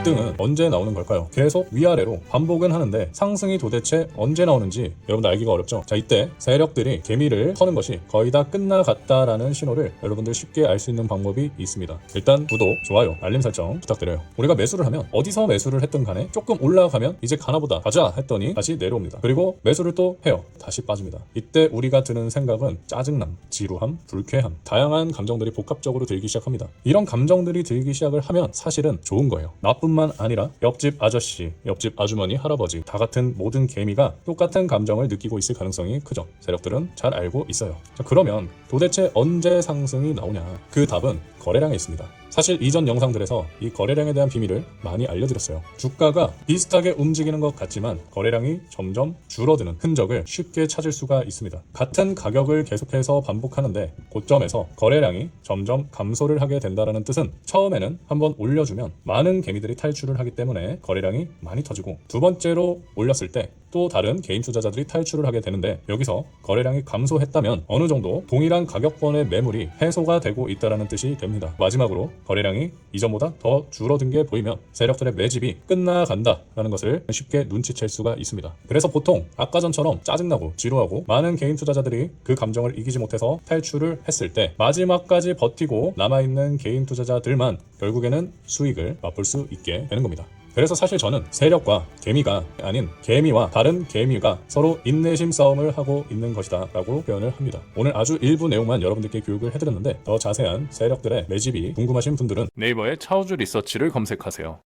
급등은 언제 나오는 걸까요? 계속 위아래로 반복은 하는데 상승이 도대체 언제 나오는지 여러분들 알기가 어렵죠. 자 이때 세력들이 개미를 터는 것이 거의 다 끝나갔다라는 신호를 여러분들 쉽게 알 수 있는 방법이 있습니다. 일단 구독, 좋아요, 알림 설정 부탁드려요. 우리가 매수를 하면 어디서 매수를 했든 간에 조금 올라가면 이제 가나보다 가자 했더니 다시 내려옵니다. 그리고 매수를 또 해요. 다시 빠집니다. 이때 우리가 드는 생각은 짜증남, 지루함, 불쾌함, 다양한 감정들이 복합적으로 들기 시작합니다. 이런 감정들이 들기 시작을 하면 사실은 좋은 거예요. 나 뿐만 아니라 옆집 아저씨, 옆집 아주머니, 할아버지 다 같은 모든 개미가 똑같은 감정을 느끼고 있을 가능성이 크죠. 세력들은 잘 알고 있어요. 자, 그러면 도대체 언제 상승이 나오냐? 그 답은 거래량에 있습니다. 사실 이전 영상들에서 이 거래량에 대한 비밀을 많이 알려드렸어요. 주가가 비슷하게 움직이는 것 같지만 거래량이 점점 줄어드는 흔적을 쉽게 찾을 수가 있습니다. 같은 가격을 계속해서 반복하는데 고점에서 거래량이 점점 감소를 하게 된다는 뜻은 처음에는 한번 올려주면 많은 개미들이 탈출을 하기 때문에 거래량이 많이 터지고 두 번째로 올렸을 때 또 다른 개인 투자자들이 탈출을 하게 되는데 여기서 거래량이 감소했다면 어느 정도 동일한 가격권의 매물이 해소가 되고 있다는 뜻이 됩니다. 마지막으로 거래량이 이전보다 더 줄어든 게 보이면 세력들의 매집이 끝나간다라는 것을 쉽게 눈치챌 수가 있습니다. 그래서 보통 아까 전처럼 짜증나고 지루하고 많은 개인 투자자들이 그 감정을 이기지 못해서 탈출을 했을 때 마지막까지 버티고 남아있는 개인 투자자들만 결국에는 수익을 맛볼 수 있게 되는 겁니다. 그래서 사실 저는 세력과 개미가 아닌 개미와 다른 개미가 서로 인내심 싸움을 하고 있는 것이다 라고 표현을 합니다. 오늘 아주 일부 내용만 여러분들께 교육을 해드렸는데 더 자세한 세력들의 매집이 궁금하신 분들은 네이버에 차우주 리서치를 검색하세요.